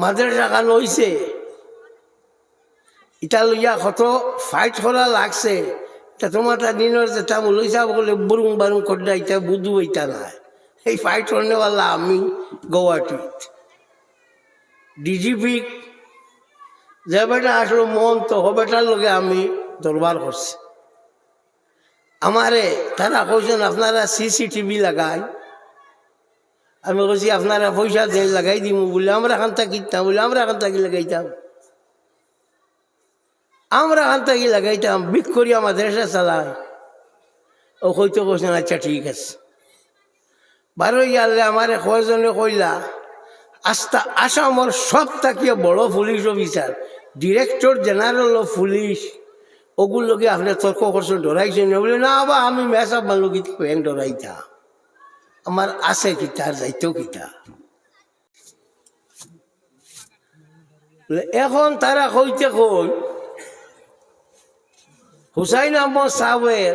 মাদ্রাসা খান হইছে। ইটা লইয়া কত ফাইট করা লাগছে। তা তোমার তা দিনের যেটা লইসা বলে বুরুং বারুং করডা ইটা বুধু ইটা নাই। এই ফাইট করনেওয়ালা আমি গৌহাটিত ডিজিপি যে বেটা আসলো মন তো হবেটার লগে আমি দরবার করছি। আমারে তারা কইছেন, আপনারা সিসিটিভি লাগাই আমি বলছি, আপনারা পয়সা দিয়ে লাগাই দিব বলে আমরা এখান থাকিতাম বলে আমরা এখান থাকি লাগাইতাম আমরা এখান থাকি লাগাইতাম বিক করি আমাদের চালাই ও হয়তো কৈছেন আচ্ছা ঠিক আছে। বারো ইয়ালে আমার কয়জনে কইলা, আস্তা আসামর সব থাকিয়ে বড় police officer, director general of police. ওগুলোকে আপনি তর্ক করছেন, ডরাইছেন? বলে না বা আমি মেসা মানুষ কিন্তু ব্যাংক ডরাইতা আমার আছে কিতা, আর যাইতেও কিতা। এখন তারা কইতে কই, হুসাইন আহমদ সাহেবের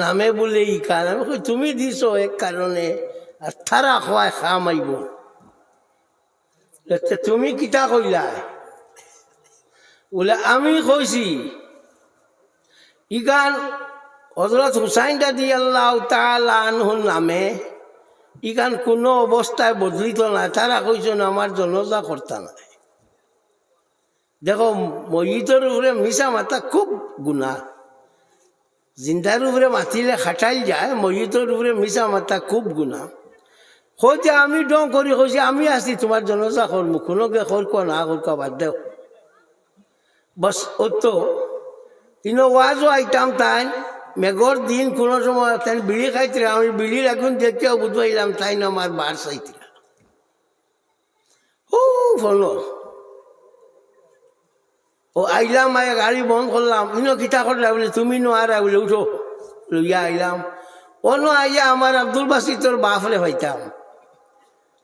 নামে বলে ই কারণ তুমি দিছ এক কারণে, আর তারা খোয়ায় খাম আইব তুমি কিতা কইলা? বলে, আমি কইছি ইগান হজরত হুসাইন দাদি আল্লাহ আনহুর নামে ইগান কোনো অবস্থায় বদলিত না তারা কইছেন আমার জনজা কর্তা নাই। দেখো মহিতর উপরে মিশা মাতা খুব গুণা। জিন্দার উপরে মাতিলে খাটাইল যায় মহিতর উপরে মিশা মাতা খুব গুণা। কইতে আমি ডং করি। কইছে, আমি আছি, তোমার জনজা করমু কোনোকে করক না করক বাদ দেও। বস ও তো ইনো ওয়াজও আইতাম তাই। মেঘর দিন কোনো সময় তাই বিড়ি খাইতে আমি বিড়ির এখন দেখতেও বুঝবাইলাম তাই না আমার বার চাইতে ও ফলো। ও আইলাম আয় গাড়ি বন্ধ করলাম ইনো কিতা করলা বলে, তুমি নো আর বলে, উঠো। লইয়া আইলাম অন্য আইয়া আমার আব্দুল বাসিতর বাপরে হইতাম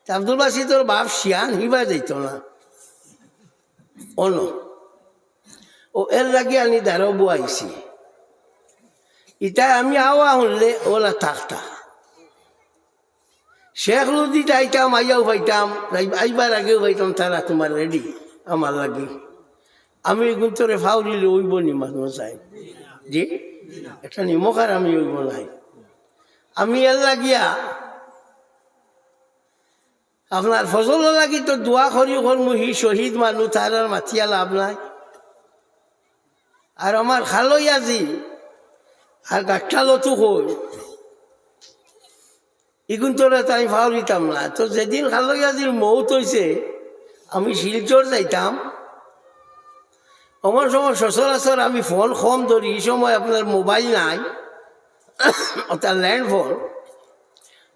আব্দুল বাসিতর বাপ শিয়ান হিবা যাইত না। অন্য ও এর লাগে আমি দাঁড়াও বুয়াইছি ইটা আমি আওয়া হলে ওলা থাকতা। শেখ লুদিটা আইতাম আইয়াও পাইতাম আইবার আগেও পাইতাম, তারা তোমার রেডি, আমার লাগে। আমি কিন্তু রে ফাউরিলে ওইব নি মানুষ চাই জি? একটা নিমখার আমি ওইব নাই। আমি এর লাগিয়া আপনার ফসল লাগি তো দোয়া করি করমু হি শহীদ মানুষ তার মাতিয়া লাভ নাই। আর আমার খালই আজি আর গাঠালতো কই। ইগুন তোরা তাই ফাউরিতাম না। তো যেদিন খালই আজির মৌত হয়েছে আমি শিলচর যাইতাম। আমার সময় সচরাচর আমি ফোন কম ধরি এই সময় আপনার মোবাইল নাই ওটা ল্যান্ড ফোন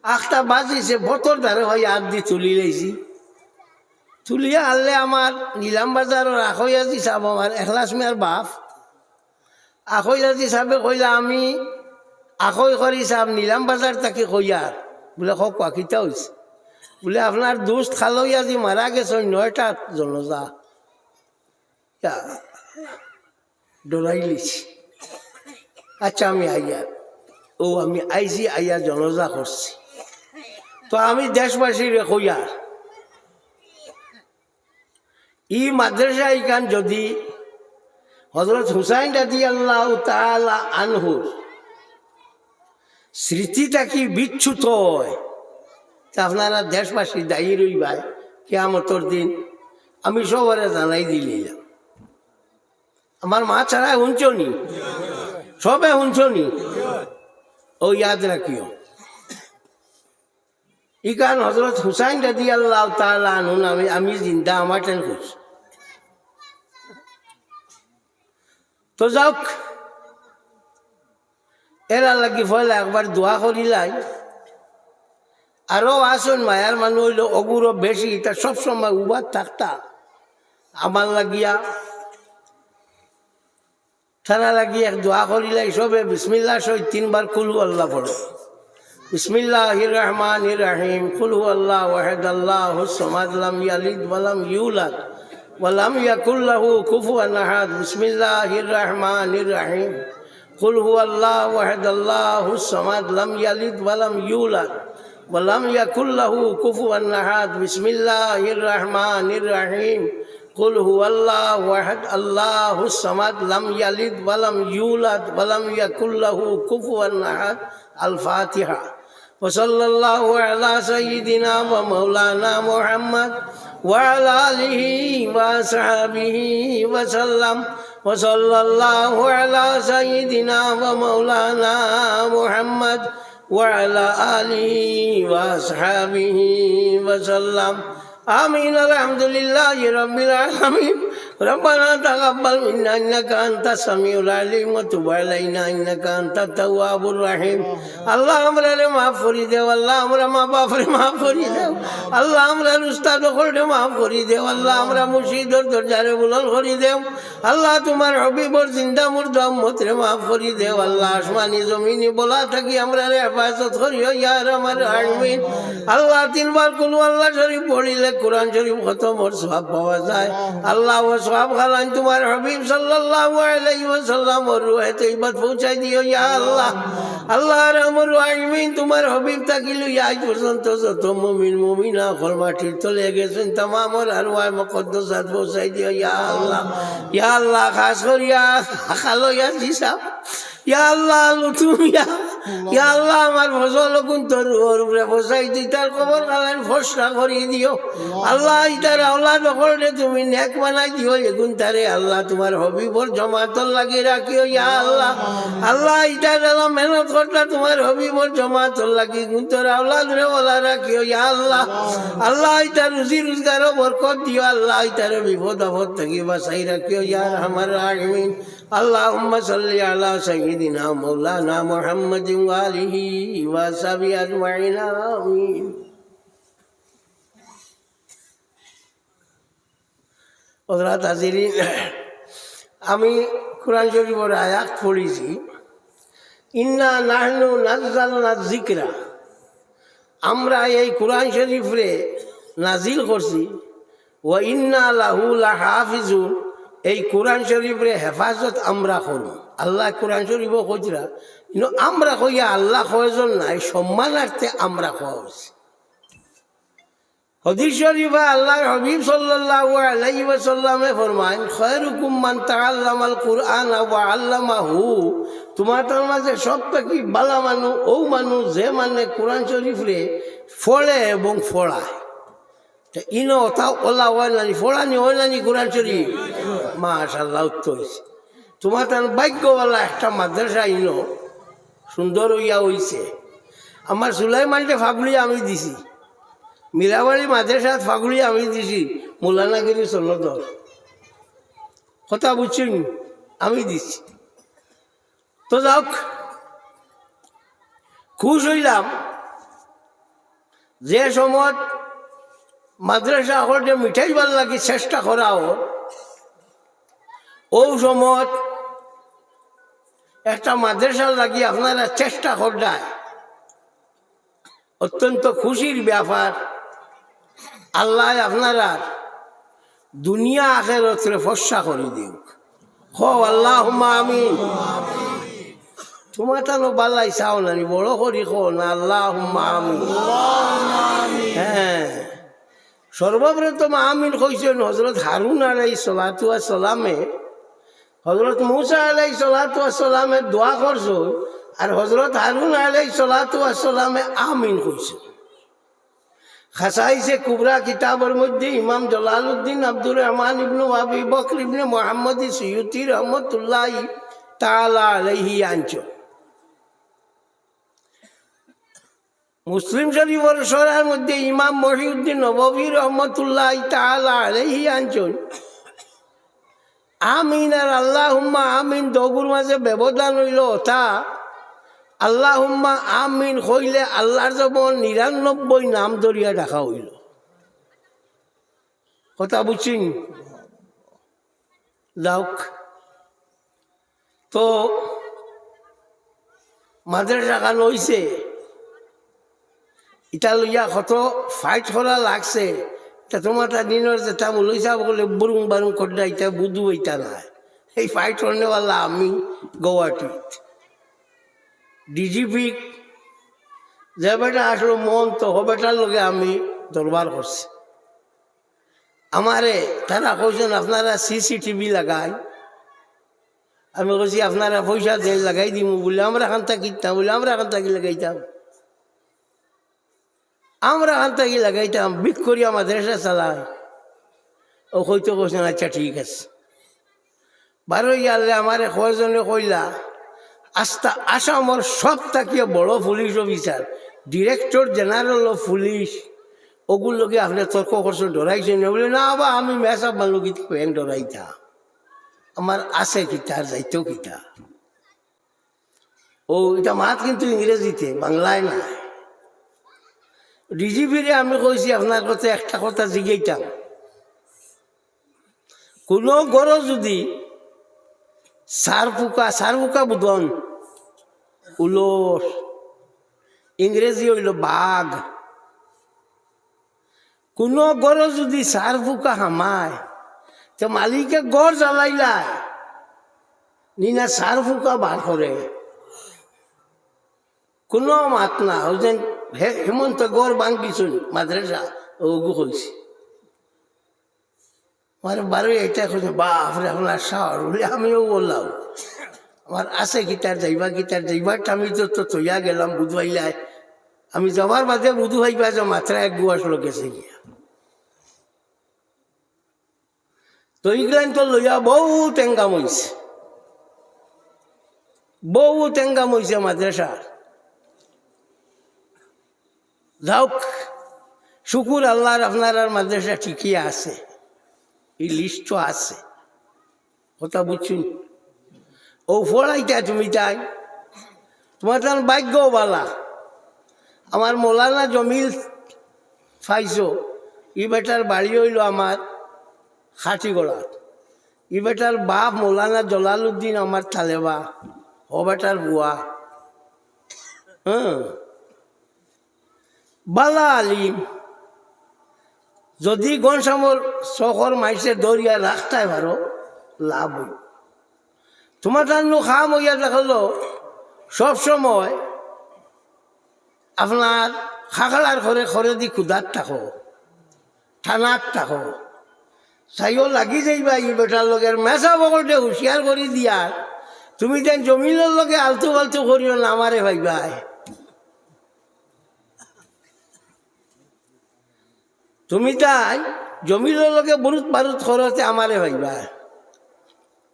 আখটা বাজিছে বতর দ্বারা হয় আগ দি তুলি লাইছি তুলিয়া আনলে আমার নিলাম বাজারের আখৈয়াজি চাব আমার এখলাস মেয়ার বাপ। আখৈয়াজি চাবে কইলা আমি আখৈ কৰি চাম নিলাম বাজাৰ তাকে কইয়ার বোলে কক কোৱাকিটা হৈছে? বোলে আপোনাৰ দুষ্ট খালৈ আজি মাৰা গেছ নয়টাত জনজা ইয়া, ডরাই লিছি। আচ্ছা আমি আইয়া। ও আমি আইসি আইয়া জনজা করছি তো আমি দেশবাসীর কইয়ার ই মাদ্রাসা ইকান যদি হজরত হুসাইন রাজি আল্লাহ তালা আনহুর স্মৃতিটা কি বিচ্ছুত হয়? আপনারা দেশবাসী দায়ী রইবাই কেয়ামতর দিন আমি সবারে জানাই দিলাম। আমার মা ছাড়া শুনছনি সবে শুনছনি ও ইয়াদ রাখিও। ইকান হজরত হুসাইন রাজি আল্লাহ তাআলা আনহু আমি আমি জিন্দা আমার টেন করছি। তো যাওক। এরা লাগি ফলে একবার দোয়া করিলাই আরও আসুন মায়ার মানুষ হইল অগুর বেশি এটা সবসময় উবার থাকতা। আমার লাগিয়া। থানা লাগি এক দোয়া করিলাই সবে বিসমিল্লা সই তিনবার কুলু আল্লাহ পড়ো বিসমিল্লাহ রহমান রাহিম কুলু আল্লাহ ওয়াহেদ আল্লাহ সমাদ লাম ইয়ালিদ ওয়ালাম ইউলাদ। ولم يكن له كفوا أحد. بسم الله الرحمن الرحيم. قل هو الله وحد الله الصمد لم يلد ولم يولد ولم يكن له كفوا أحد. بسم الله الرحمن الرحيم. قل هو الله وحد الله الصمد لم يلد ولم يولد ولم يكن له كفوا أحد. الفاتحة. وصلى الله على سيدنا ومولانا محمد وعلى آله وصحبه وسلم وصلى الله على سيدنا ومولانا محمد وعلى آله وأصحابه وسلم. آمين. الحمد لله رب العالمين. ربنا تقبل منا إنك أنت السميع العليم وتب علينا إنك أنت التواب الرحيم আল্লাহ আমরা রে মাফ করি দেও আল্লাহ আমরা মা বাপরে মাফ করি দেও আল্লাহ আমরা উস্তাদ করে মাফ করি দেও আল্লাহ আমরা মুর্শিদর দরজারে বুলন করি দেও আল্লাহ তোমার হবিবর জিন্দা মুর্দা উম্মতরে মাফ করি দেও আল্লাহ আসমানি জমিনি বলা থাকি আমরা রে হেফাজত করিও ইয়ার আমার আমিন আল্লাহ তিনবার কোনো আল্লাহ শরীফ পড়িলে কোরআন শরীফ খতম ওর সব পাওয়া যায় আল্লাহ ও সব খালান তোমার হবিব সাল্লাল্লাহু আলাইহি ওয়াসাল্লাম ওর রুহে তৈবাত পৌঁছাই দিও ইয়া আল্লাহ। আল্লাহ রহমর আইমিন তোমার হবিব থাকিল আজ পর্যন্ত যত মুমিন, মুমিনা খল মাটির তলে গেছেন তামামর আর ওয়াই মকদ্দসাত পৌঁছাই দিও ইয়া আল্লাহ। ইয়া আল্লাহ, খাস করিয়া খালো ইয়া ইয়া আল্লাহ ইয়া ইয়া আল্লাহ আমার ফসল কোন তোর উপরে বসাই তুই তার খবর কালেন ফসলা করিয়ে দিও। আল্লাহ। ইতার আল্লাহ দখলে তুমি নেক বানাই দিও এগুন তারে আল্লাহ তোমার হবিবর জমাতল লাগিয়ে রাখিও ইয়া আল্লাহ। আল্লাহ। ইতার আল্লাহ মেহনত করতা তোমার হবিবর জমাতল লাগি গুন তোর আল্লাহ ধরে রাখিও ইয়া আল্লাহ। আল্লাহ। ইতার রুজি রোজগার বরকত দিও আল্লাহ ইতার বিপদ আপদ থেকে বাসাই রাখিও ইয়ার আমার আমিন اللهم صل على سيدنا مولانا محمد وآله وصحبه أجمعين آمين হজরত হাজিরিন আমি কোরআন শরীফের আয়াত পড়েছি ইন্না নাহনু নাজ্জালনা জিকরা আমরা এই কোরআন শরীফরে নাজিল করছি ও ইন্না লাহু লাহাফিজুন এই কোরআন শরীফরে হেফাজত আমরা করব। আল্লাহ কোরআন শরীফ কইরা কিন্তু আমরা কইয়া আল্লাহ কয়জন নাই, সম্মানার্থে আমরা কোয়া হয়েছে হদিস শরীফে আল্লাহর হবিব সাল্লাল্লাহু আলাইহি মান তোমাদের মাঝে সব থেকে বালা মানুষ ও মানুষ যে মানে কোরআন শরীফরে ফলে এবং ফড়ায় ইনো ওলা নানি ফোড়ানি নানি কোরআন শরীফ। মাশাল্লাহ উত্তর হয়েছে তোমার তার ভাগ্যওয়ালা একটা মাদ্রাসা ইনো সুন্দর হইয়া হইছে। আমার সুলাইমানটে ফাগুলি আমি দিছি। মীরাবাড়ি মাদ্রাসা ফাগুলি আমি দিছি মোলানাগিরি সনদর কথা বুঝছেন? আমি দিছি। তো যাওক খুশ হইলাম যে সময় মাদ্রাসা হলে মিঠাই ভালো লাগে চেষ্টা করা হোক ও সময় একটা মাদ্রাসা লাগি আপনারা চেষ্টা করডায় অত্যন্ত খুশির ব্যাপার। আল্লাহ আপনারা দুনিয়া আখেরতরে ফর্সা করে দিউক হ আল্লাহ আমি তোমার তানো বাল্লাই চাও নানি বড় করি খো না আল্লাহ আমি হ্যাঁ। সর্বপ্রথম আমিন কইছেন হজরত হারুন আলাই সলাতু সালামে হজরত মুসা আলাই সলাতু সালামে দোয়া করছ আর হজরত হারুন আলাই সলাতু সালামে আমিন কইছে খাসাইছে কুবরা কিতাবের মধ্যে ইমাম জলালউদ্দিন আব্দুর রহমান ইবনু আবি বকর ইবনে মোহাম্মদ সৈয়দি রহমতুল্লাহ তালা আলাইহি আনছো। মুসলিম শরীফের সরার মধ্যে ইমাম মহিউদ্দিন নবী রহমতুল্লাহ তালা আলহি আঞ্চল আমিন আর আল্লাহ হুম্মা আমিন দগুর মাঝে ব্যবধান হইল তা আল্লাহ হুম্মা আমিন হইলে আল্লাহর যেমন নিরানব্বই নাম ধরিয়া দেখা হইল। কথা বুঝছেন? যাওক তো মাদ্রাসা খান হইছে। ইটা লইয়া কত ফাইট করা লাগছে। তা তোমার দিনের যেটা লইসা বলে বুরুং বারুং করডা ইটা বুধু ইটা নাই এই ফাইট করনেওয়ালা আমি গৌহাটিত। ডিজিপি যে বেটা আসলো মন তো ও বেটার লগে আমি দরবার করছি। আমারে তারা কইছেন, আপনারা সিসিটিভি লাগাই। আমি কইছি আপনারা পয়সা দেন লাগাই দিম বলে, আমরা এখান থেকে বলে, আমরা এখান থেকে লাগাইতাম। আমরা থেকে লাগাইতাম বিক করি আমাদের চালাই। ও হয়তো কইছেন আচ্ছা ঠিক আছে। বারো ইয়ালে আমার কয়জনে কইলা, আস্তা আসামর সব থাকিয়ে বড় police officer, director general of police, ওগুলোকে আপনি তর্ক করছেন, ডরাইছেন বলে, না বা, আমি মেসা বালু কিতা ব্যাং ডরাইতা। আমার আছে কিতার যাইতেও কিতা ও, এটা মাত কিন্তু ইংরেজিতে, বাংলায় না। ডিজিপিরে আমি কইছি আপনার কথা একটা কথা জিগাইতাম। কোনো গরো যদি সার পোকা সার পোকা বুধন, উলস, ইংরেজি হইল বাঘ। কোনো গড় যদি সার পোকা হামায়, তো মালিকে গড় জ্বালাইলাই নিনা সার পোকা বার করে। কোনো মাত না, ওই হে- হেমন্ত গড় বাঙ্গিছুন মাদ্রাসা, ওগু কইছি। আমার বারোই এটা খুঁজে বাপরে আপনার সাহর বলে আমিও বললাম। আমার আছে গীতার যাইবা গীতার যাইবারটা আমি তো তো তৈয়া গেলাম, বুধবাইলায়। আমি যাবার বাদে বুধু হইবা যে মাত্রা এক গুয়াশ গেছে গিয়া। তো ইগলান তো লইয়া বহু টেঙ্গাম হইছে বহু টেঙ্গাম হইছে মাদ্রাসার। যাওক, শুকুর আল্লাহর আপনার মাদ্রাসা ঠিকই আছে। এই লিস্ট তো আছে। কথা বুঝছুন? ও ফড়াইটা তুমি তাই। তোমার তখন ভাগ্য বালা আমার মৌলানা জমিল পাইছো ই বেটার বাড়ি হইল আমার খাটিগড়াত ই বেটার বাপ মৌলানা জলালুদ্দিন আমার থালেবা ও বেটার বুয়া। হ্যাঁ। বালা আলিম যদি গনসামর চকর মাইসে দরিয়া রাখতাই পারো লাভ হইব। তোমার তার খাম হইয়া দেখাল সবসময় আপনার খাখালার ঘরে ঘরে দি ক্ষুদার থাকো থানার থাকো। চাইও লাগি যাইবা ই বেটার লগের মেসা বকলতে হুঁশিয়ার করে দিয়ার তুমি যেন জমিনের লগে আলতু ফালতু করিও না আমারে ভাইবাই তুমি তাই জমিনের লগে বরুত বারুত খরচে আমারে ভাইবা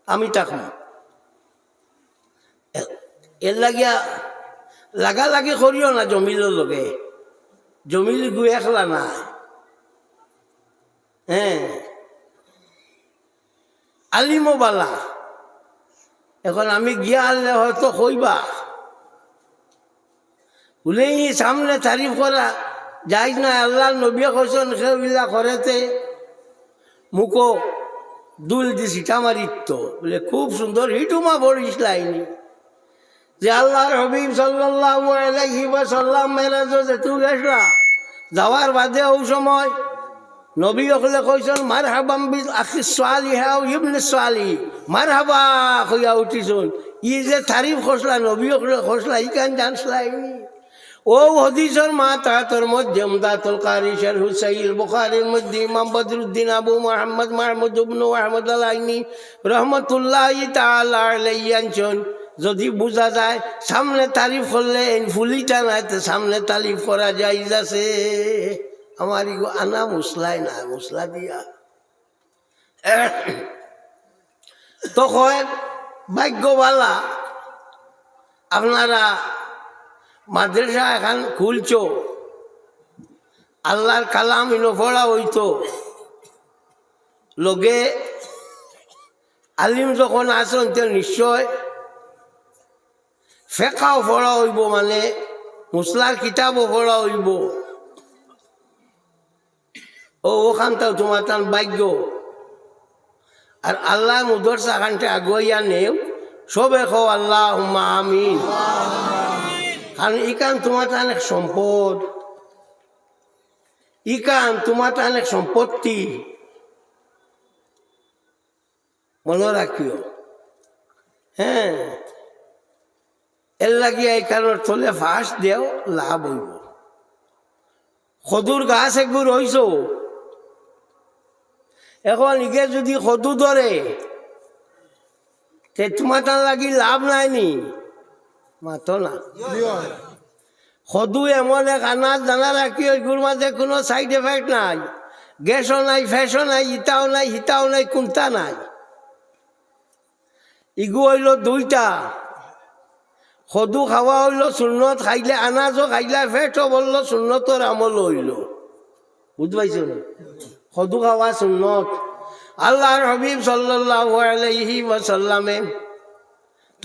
আমি তাকম। এ- এর লাগিয়া লাগা লাগি করিও না জমিলের লগে জমিল গু একলা না। হ্যাঁ। আলিমো বালা। এখন আমি গিয়া আনলে হয়তো কইবা। বলে ই সামনে তারিফ করা যাই না, আল্লাহ নবী কৈছন সেইবিলা করেতে মুখো দুল দি সিটা মারিত বলে, খুব সুন্দর হিটুমা পড়িস লাইনি যে আল্লাহর হবিব সাল্লাল্লাহু আলাইহি ওয়াসাল্লাম মেরাজ যেতু গেছলা যাওয়ার বাদে ও সময় নবী অকলে কইছন মার হাবাম বিল আখি সোয়ালি হাও ইবনে সোয়ালি মার হাবা কইয়া উঠিছুন। ই যে তারিফ খসলা নবী অকলে খসলা, ই কান জানসলাইনি? ও হদিসের মা তাহাতর মধ্যে আমদাতুল কারিশার হুসাইল বুখারীর মধ্যে ইমাম বদরুদ্দিন, আবু মোহাম্মদ, মাহমুদ ইবনু আহমদ আলাইনি রহমতুল্লাহ তাআলা আলাইহি আনছেন। যদি বোঝা যায়, সামনে তারিফ করলে ফুলিটা নাই, তো সামনে তারিফ করা যায় যাচ্ছে আমার ইগো আনা মুসলাই না, মুসলা দিয়া। তখন ভাগ্যবালা, আপনারা মাদ্রাসা এখন খুলছ। আল্লাহর কালাম ইনো হইত। লগে আলিম যখন আসন তে নিশ্চয় ফেকাও পড়া হইব মানে মুসলার কিতাবও পড়া হইব। ও ওখানটাও তোমার তার ভাগ্য। আর আল্লাহ মুদরসা খানটা আগুয়াইয়া নেও। সবে খো আল্লাহ আমিন। কারণ ইকান তোমার অনেক সম্পদ। ইকান তোমার অনেক সম্পত্তি। মনে রাখিও। হ্যাঁ। এর লাগিয়ে এই কারণে থলে ফাঁস দেও লাভ হইব। সদুর গাছ একগুর হইছ? এখন ইকে যদি সদু ধরে, তে তোমার লাগি লাভ নাই নি। মাতো না সদু এমন এক আনাজ দানা রাখি ওইগুলোর মাঝে কোনো সাইড এফেক্ট নাই। গ্যাসও নাই ফ্যাশও নাই ইটাও নাই হিতাও নাই কোনটা নাই। ইগু হইল দুইটা। সদু খাওয়া হইল শূন্যত খাইলে আনাজও খাইলে ফেটও বলল শূন্যতর আমল হইল। বুঝতে পাইছ? সদু খাওয়া শূন্যত আল্লাহর হবিব সাল্লাল্লাহু আলাইহি ওয়াসাল্লামে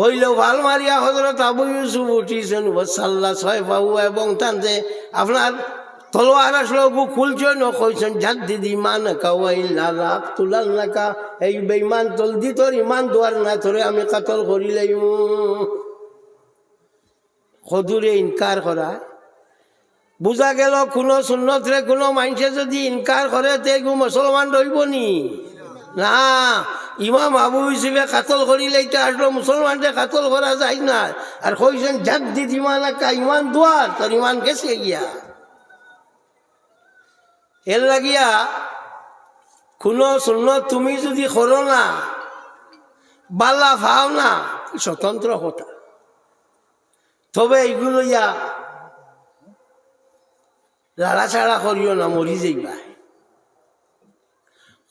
হইলেও ভালো মারিয়া হজরত আবু ইউসুফ উঠিছেন সাল্লা ছয় বাবু এবং তানতে আপনার তলোয়ার আসলো, গু খুলছেন কইছেন যার দিদি ইমান তুলাল এই বেইমান তল দি তোর ইমান দুয়ার না, তোরে আমি কাতল করিলাই সদুরে ইনকার করা। বুঝা গেল, কোনো সুন্নতরে কোনো মানুষে যদি ইনকার করে, তে মুসলমান রইব নি না ইমাম আবু হিসেবে কাতল করিলে এটা আসলো মুসলমানকে কাতল করা যায় না। আর কইছেন যাক দিদি ইমান একা ইমান দুয়ার, তোর ইমান গেছে গিয়া? এর লাগিয়া কোনো সুন্নত তুমি যদি করো না, বালা ফাও না স্বতন্ত্র কথা। তবে এইগুলো ইয়া, লাড়াচাড়া করিও না, মরি যাইবা।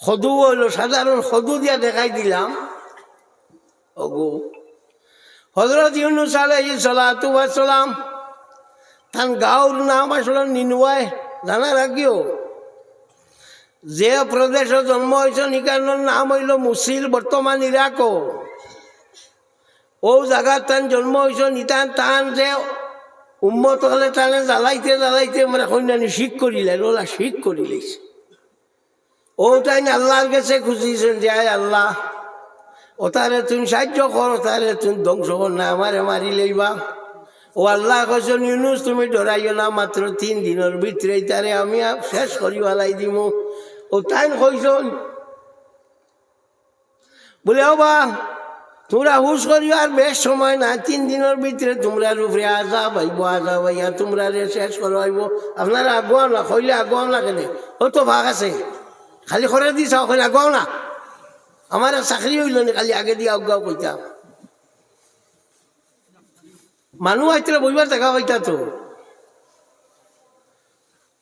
সদু হইল সাধারণ সদু দিয়া দেখাই দিলাম। ওগো হজরত ইউনুস আলাইহি সালাতু ওয়াসালাম তান গাঁর নাম আসলে নিনুয়ায় জানা রাখিও, যে প্রদেশে জন্ম হয়েছে নিকানোর নাম হইল মুসিল, বর্তমান ইরাক ও জায়গার তান জন্ম হয়েছে নিতান তান যে উম্মত হলে তানে জ্বালাইতে জ্বালাইতে মানে কন্যানি শিখ করিলেন, ওলা শিখ করিলেছে। ও তাই আল্লাহর কাছে খুঁজিছেন যে, আয় আল্লাহ ও তারে তুমি সাহায্য কর তারে তুমি ধ্বংস কর, না আমারে মারি লইবা। ও আল্লাহ কৈছেন ইউনুস, তুমি ডরাইও না, মাত্র তিন দিনের ভিতরে তারে আমি শেষ করি ওলাই দিমু। ও তাই কইছন, বলে, ও বা, তোমরা হুশ করিও, আর বেশ সময় না তিন দিনের ভিতরে তোমরা উপরে আজা ভাইব আজা ভাইয়া তোমরা রে শেষ করো আপনারা আগুয়া না, কইলে আগুয়া না কেন, ও তো ভাগ আছে। খালি করে চাও ওখানে আগাও না। আমার চাকরি হইল না, খালি আগে দিয়ে আগাও কইতাম মানুষ আইতে বইবার দেখা হইতা তো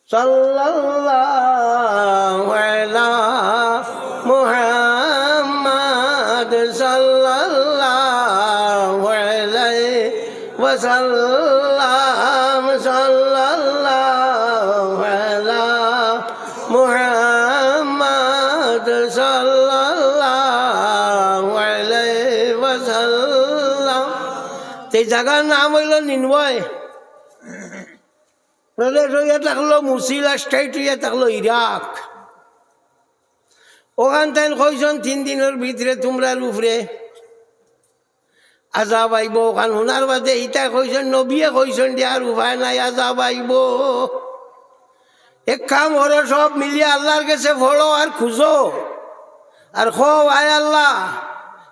সাল্লাল্লাহু জায়গার নাম হইল নিনবয় প্রদেশ হইয়া থাকল মুসিলা স্টেট হইয়া থাকল ইরাক ওখান থেকে কইসন তিন দিনের ভিতরে তোমরা উপরে আজাব আইব ওখান শোনার বাদে ইটা কইসন নবিয়ে কইসন দিয়ার উপায় নাই, আজাব আইব এক কাম হরে সব মিলিয়ে আল্লাহর কাছে ফলো আর খুঁজো। আর খো আয় আল্লাহ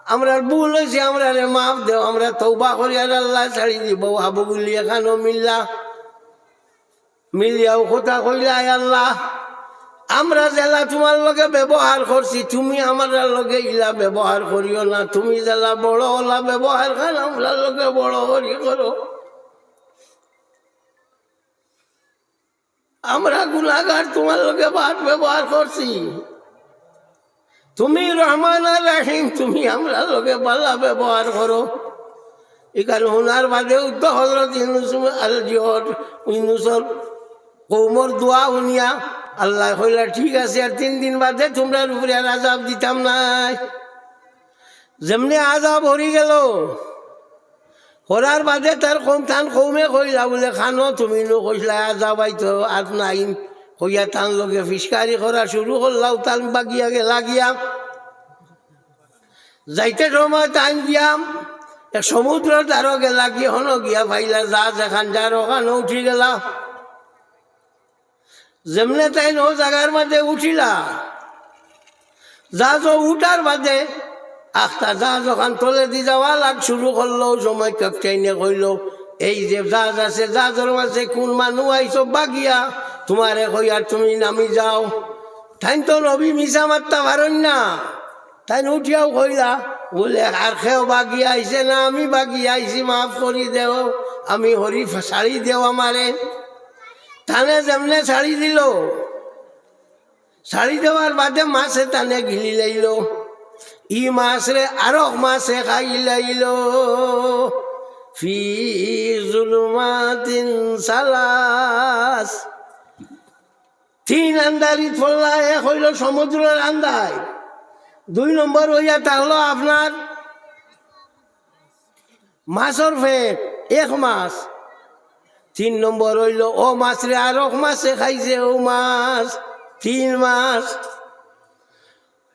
আমরা ভুল হয়েছে, আমরা মাফ দেও, আমরা তৌবা করি আর আল্লাহ ছাড়ি দিব। হাবুগুলি এখানো মিল্লা। মিলিয়াও কথা কইলে আল্লাহ। আমরা জেলা তোমার লগে ব্যবহার করছি, তুমি আমার লগে ইলা ব্যবহার করিও না। তুমি জেলা বড় ওলা ব্যবহার খান আমরা লগে বড় করি করো। আমরা গুণাগার তোমার লগে বাদ ব্যবহার করছি। তুমি রহমান আর রাহিম, তুমি আমরা লগে বালা ব্যবহার করো। এখানে শোনার বাদেও তো হজরত কৌমর দোয়া শুনিয়া, আল্লাহ কইলা, ঠিক আছে, আর তিন দিন বাদে তোমরা উপরে আর আজাব দিতাম নাই। যেমনি আজাব হরি গেল করার বাদে তার কম থান কৌমে কইলা বলে, খানো, তুমি নো কইলা যাবাই তো আর নাইম কইয়া তান লগে ফিসকারি করা শুরু করলাও, তান বাগিয়া গেলা যাইতে সময় টাইম গিয়াম সমুদ্র দ্বারো গেলা গিয়ে হন গিয়া ভাইলা যা যেখান যার ওখানে উঠি গেলা। যেমনে তাই নো জায়গার মাঝে উঠিলা। যা যো উঠার বাদে আখটা যা যখন তলে দি যাওয়া লাগ শুরু করল, সময় ক্যাপ্টেনে কইল, এই যে জাহাজ আছে, জাহাজের মাঝে কোন মানুষ আইসো বাগিয়া? তোমারে কইয়ার তুমি নামি যাও। তাই তো নবী মিশা মারতা পারেন না। তাই উঠিয়াও কইলা, বলে, আর খেও বাগিয়া আইছে না, আমি বাগিয়া আইছি, মাফ করি দেও, আমি হরি শাড়ি দেও আমারে। থানে যেমনে শাড়ি দিল, শাড়ি দেওয়ার বাদে মাছে তানে গিলি লাইল। ই মাছ রে আরও মাছে খাই লাইল। ফি জুলুমাতিন সালাস তিন আন্দারিত পড়লা এক হইল সমুদ্রের আন্দায় দুই নম্বর হইয়া তাহলো আপনার মাছর ফেট এক মাছ। তিন নম্বর হইল, ও মাছ রে, আর মাছে খাইছে ও মাছ, তিন মাস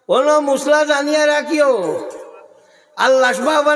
কোনো মুসলা জানিয়া রাখিও। আল্লাহ বাবা